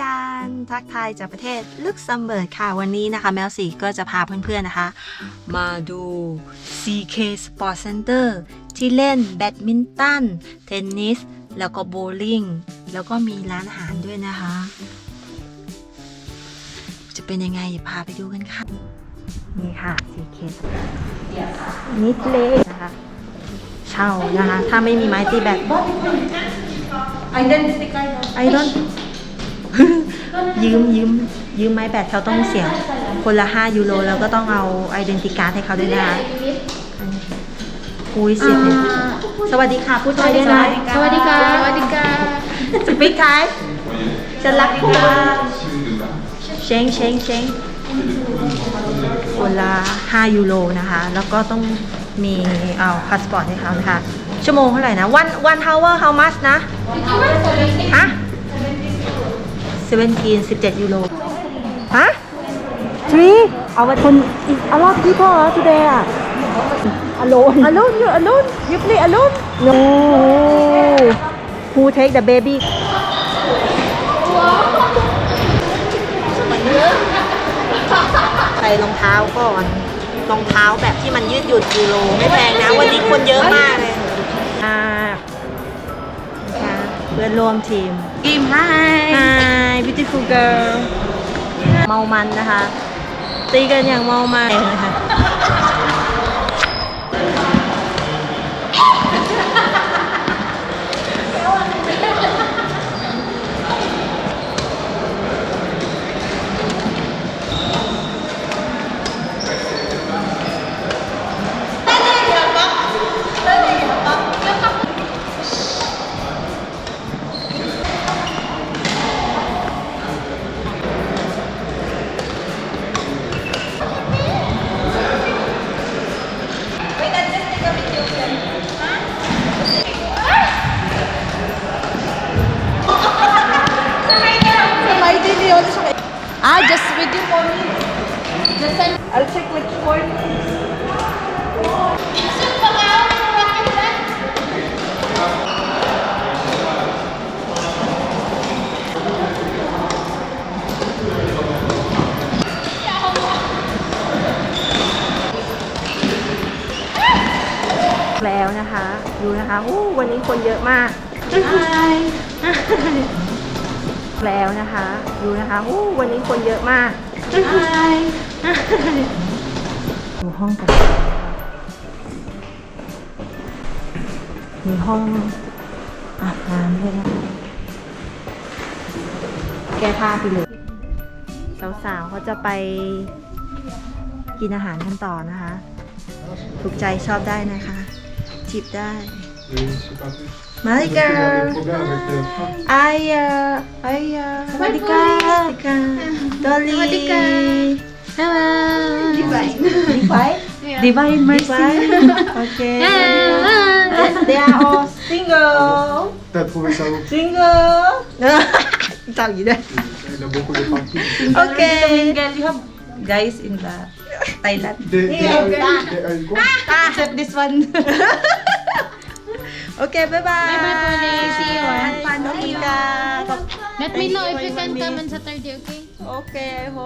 ยานทักทายจากประเทศลุกเซมเบิร์กค่ะ วันนี้นะคะ แมวสีก็จะพาเพื่อนๆนะคะ มาดู CK Sport Center ที่เล่นแบดมินตัน เทนนิส แล้วก็โบว์ลิ่ง แล้วก็มีร้านอาหารด้วยนะคะ จะเป็นยังไงเดี๋ยวพาไปดูกันค่ะ นี่ค่ะ CK นิดเล็กนะคะ เช่านะคะ ถ้าไม่มีไม้ตีแบด Identity card. ไอรอนยืมยืมยืมไม้แบตเขาต้องเสียคนละ5ยูโรแล้วก็ต้องเอาไอดีนติการ์ดให้เขาด้วยนะคะคุยเสียบเนี่ยสวัสดีค่ะพูดไทยด้วยนะสวัสดีค่ะสวัสดีค่ะสปีกไทยฉันรักคุณเชงเชงเชงคนละ5ยูโรนะคะ แล้วก็ต้องมีเอาพาสปอร์ตให้เขานะคะ ชั่วโมงเท่าไหร่นะ one one hour how much นะฮะ 17 17ยูโรฮะ three เอาไว้คน a lot of people เหรอ today อะ alone alone you alone you play alone no who take the baby ใส่รองเท้าก่อน รองเท้าแบบที่มันยืดหยุ่นยูโร ไม่แพงนะ วันนี้คนเยอะมากเลย พื่อนร่วมทีม Game hi Hi beautiful girl เมามันนะคะ ตีกันอย่างเมามันนะคะ อะ just waiting for me Just send I'll check which one Hi แล้วนะคะ ดูนะคะอู้วันนี้คนเยอะมาก Hi แล้วนะคะ ดูนะคะอู้วันนี้คนเยอะมาก Hi ดูห้องกันมีห้องอาบน้ำด้วยนะคะแก้ผ้าไปเลยสาวๆเขาจะไปกินอาหารกันต่อนะคะ ถูกใจชอบได้นะคะจีบได้ Malika. Aya. Aya. Malika, Malika, Dolly. Sawadika. Hello. Divine. Divine? Divine mercy. Okay. Yes, they are all single. That for myself. Single. Tahu gitu. Oke. Guys in the Thailand. Yeah. okay. Ah, except this one. โอเคบ๊ายบาย Bye bye, Pauline. See you, ah. ฟันดีกา Let me know if you can come on Saturday, okay? โอเคโฮ